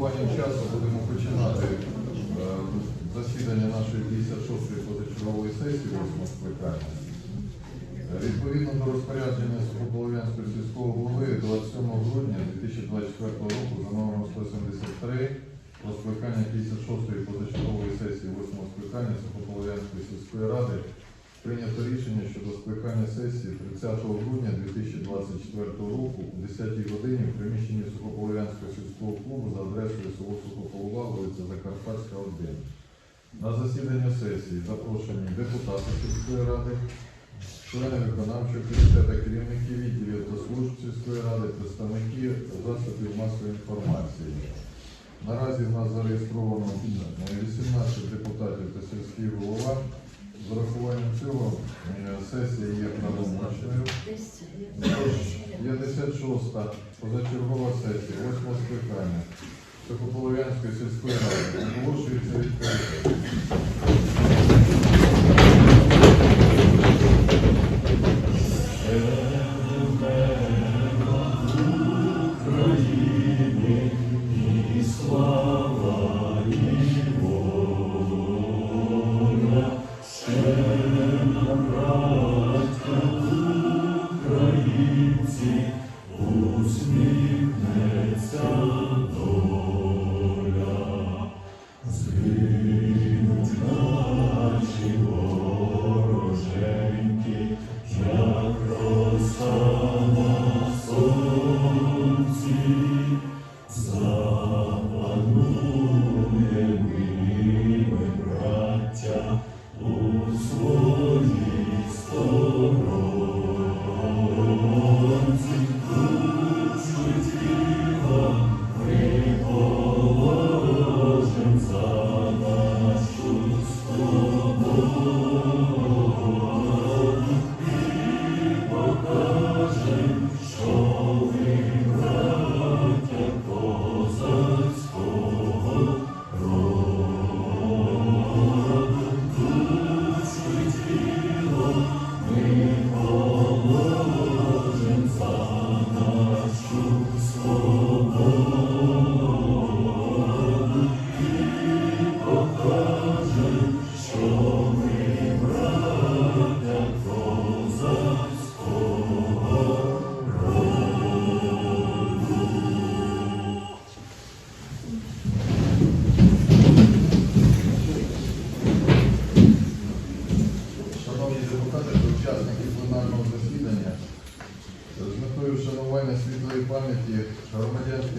урахуванням часу будемо починати е, засідання нашої 56-ї позачергової сесії 8 скликання. Відповідно до розпорядження Сухополов'янського сільського голови 27 грудня 2024 року за номером 173 про скликання 56-ї позачергової сесії 8 скликання Сухополов'янської сільської ради прийнято рішення щодо скликання сесії 30 грудня 2024 року о 10 годині в приміщенні Сухополов'янського сільського клубу за адресою село Сухополова, вулиця Закарпатська, 1. На засідання сесії запрошені депутати сільської ради, члени виконавчого комітету, керівники відділів та служб сільської ради, представники засобів масової інформації. Наразі в нас зареєстровано е, 18 депутатів та сільський голова. З урахуванням цього е, сесія є правомочною. Тож 56-та позачергова сесія, 8 скликання Сухополов'янської сільської ради оголошується відкритою.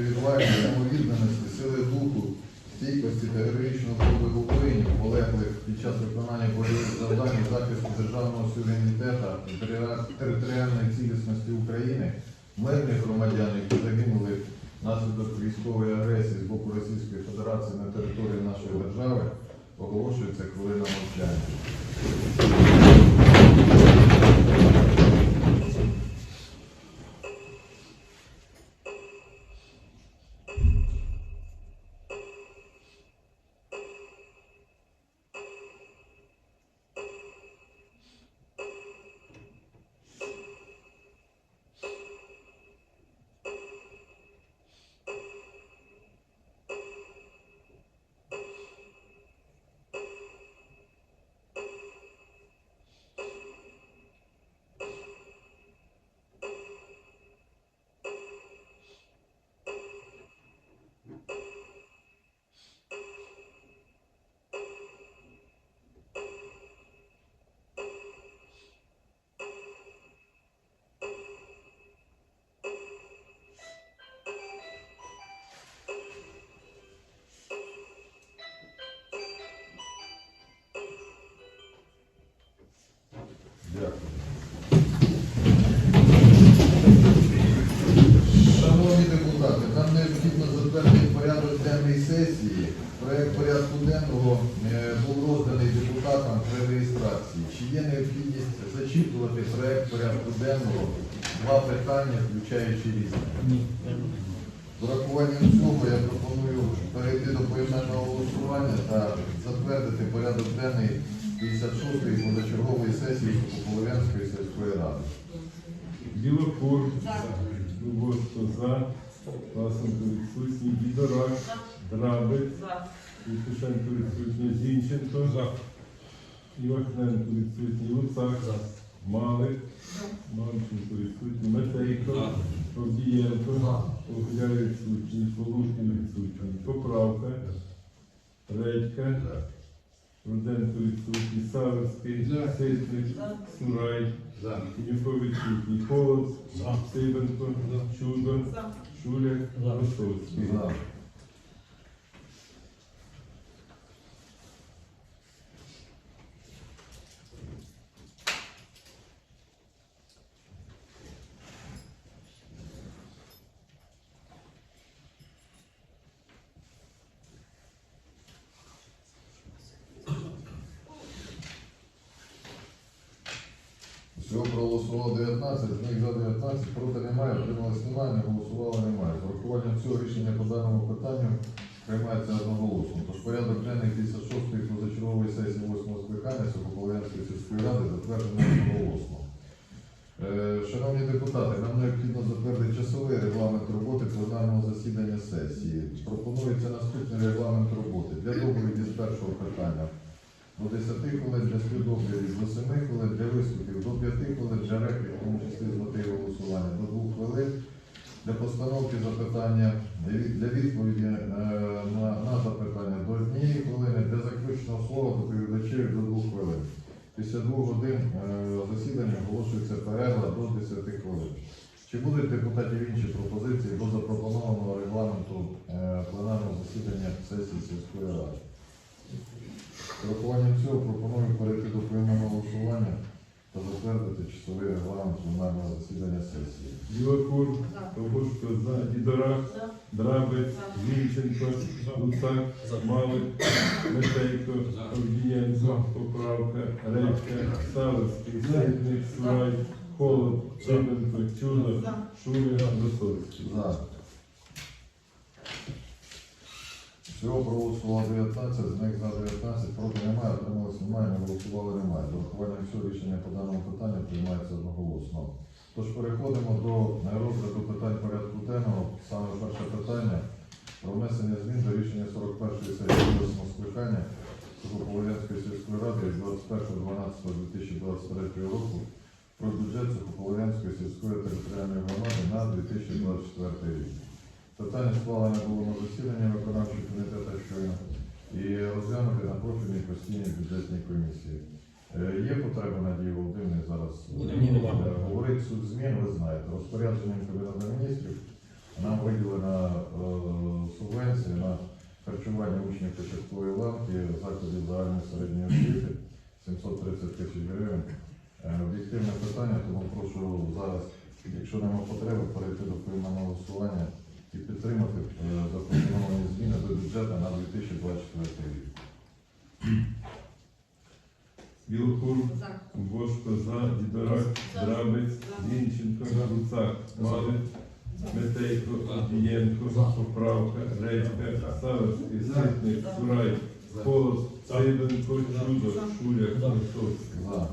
Відваги, самовідданості, сили духу, стійкості та героїчного подвигу воїнів, полеглих під час виконання бойових завдань і захисту державного суверенітету територіальної цілісності України, мирних громадян, які загинули внаслідок військової агресії з боку Російської Федерації на території нашої держави, оголошується хвилина мовчання. Необхідно затвердити порядок денний сесії. Проект порядку денного е, був розданий депутатам при реєстрації. Чи є необхідність зачитувати проект порядку денного? Два питання, включаючи різні. Ні. З урахуванням цього я пропоную перейти до поіменного голосування та затвердити порядок денний 56-ї позачергової сесії Сухополов'янської сільської ради. Білокур. За. Власенко відсутній, Дідорак, Драбець, За. Євтушенко відсутній, Зінченко, Івахненко відсутній, Луцак, Малик, Мамченко відсутній, Метейко, Авдієнко, Огуляр відсутній, Полушкін відсутній, Поправка, Редька, Руденко відсутній, Савицький, Ситник, Сурай, Юко відсутній, Холод, Сибенко, Чудо, За. Шуляк, Ростовський. За. Всього проголосувало 19, з них за 19, проти немає, отрималось немає, не голосувало немає. З урахуванням цього рішення по даному питанню приймається одноголосно. Тож порядок денний 56-ї позачергової сесії 8 скликання Сокополянської сільської ради затверджений одноголосно. Е, Шановні депутати, нам необхідно затвердити часовий регламент роботи пленарного засідання сесії. Пропонується наступний регламент роботи для доповіді з першого питання до 10 хвилин для співдоповіді, до 7 хвилин для виступів, до 5 хвилин для реплік, в тому числі з мотивів голосування, до 2 хвилин для постановки запитання, для відповіді е, на, на запитання до однієї хвилини, для заключного слова доповідачів до 2 хвилин. Після двох годин е, засідання оголошується перерва до 10 хвилин. Чи будуть депутатів інші пропозиції до запропонованого регламенту е, пленарного засідання сесії сільської ради? З урахуванням цього пропоную перейти до поіменного голосування та затвердити часовий регламент пленарного засідання сесії. Білокур, За. Погушко, за, Дідорак, Драбець, Зінченко, Луцак, Малик, Метейко, Авдієнко, Поправка, Речка, Савицький, Ситник, Сурай, Холод, Чебенко, Чудо, За. Висоцький. За. Всього проголосувало 19, з них за 19, проти немає, отрималось немає, не голосували немає. З урахуванням цього рішення по даному питанню приймається одноголосно. Тож переходимо до розгляду питань порядку денного. Саме перше питання про внесення змін до рішення 41-ї сесії 8 скликання Сухополов'янської сільської ради від 21.12.2023 року про бюджет Сухополов'янської сільської територіальної громади на 2024 рік. Питання схвалене було на засіданні виконавчого комітету щойно і розглянути на профільній постійній бюджетній комісії. Е, Є потреба Надії Володимирівни зараз е, е, говорити суть змін, ви знаєте. Розпорядженням Кабінету міністрів нам виділена субвенція на харчування учнів початкової ланки закладів загальної середньої освіти 730 тисяч гривень. Об'єктивне питання, тому прошу зараз, якщо нема потреби, перейти до поіменного голосування і підтримати е, запропоновані зміни до бюджету на 2024 рік. Білокур, За. Бошко, за, Дідорак, Драбець, Зінченко, Луцак, Малик, Метейко, Авдієнко, Поправка, Редька, Савицький, Ситник, Сурай, Холод, Сибенко, Чудо, Шуляк, Ростовський. За.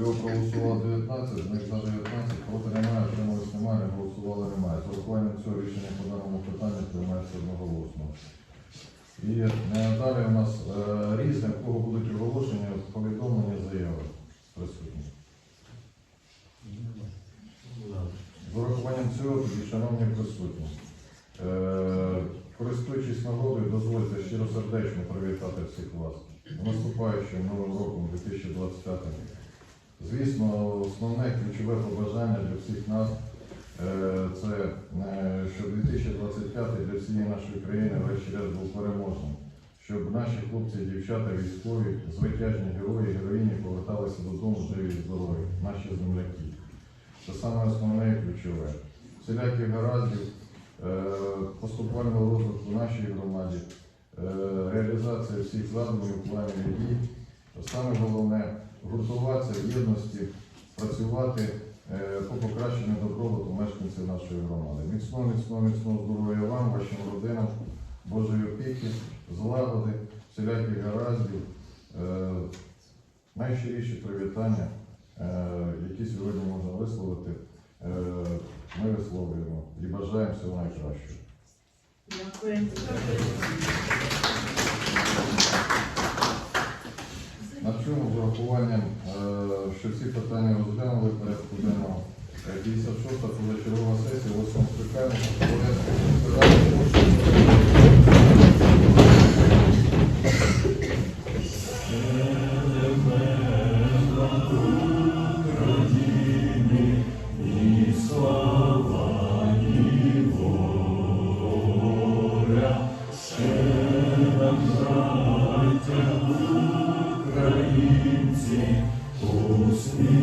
Всього проголосувало 19, з них за 19, проти немає, отрималось немає, не голосували немає. З урахуванням цього рішення по даному питанню приймається одноголосно. І далі у нас е, різне, в кого будуть оголошення, повідомлення, заяви присутні. З урахуванням цього тоді, шановні присутні, е, користуючись нагодою, дозвольте щиросердечно привітати всіх вас наступаючим новим роком 2025. Звісно, основне ключове побажання для всіх нас е, це е, щоб 2025 для всієї нашої країни врешті-решт був переможним. Щоб наші хлопці дівчата військові, звитяжні герої, героїні поверталися додому живі і здорові, наші земляки. Це саме основне і ключове. Всіляких гараздів, е, поступального розвитку нашій громаді, реалізація всіх задумів, планів і дій. Саме головне гуртуватися в єдності, працювати е, по покращенню добробуту мешканців нашої громади. Міцного, міцного, міцного здоров'я вам, вашим родинам, Божої опіки, злагоди, всіляких гараздів, е, найщиріші привітання, е, які сьогодні можна висловити ми висловлюємо і бажаємо всього найкращого. Дякую. На чому з урахуванням, е, що всі питання розглянули порядку денного е, 56-та позачергова сесія 8 скликання порядку міської 웃음이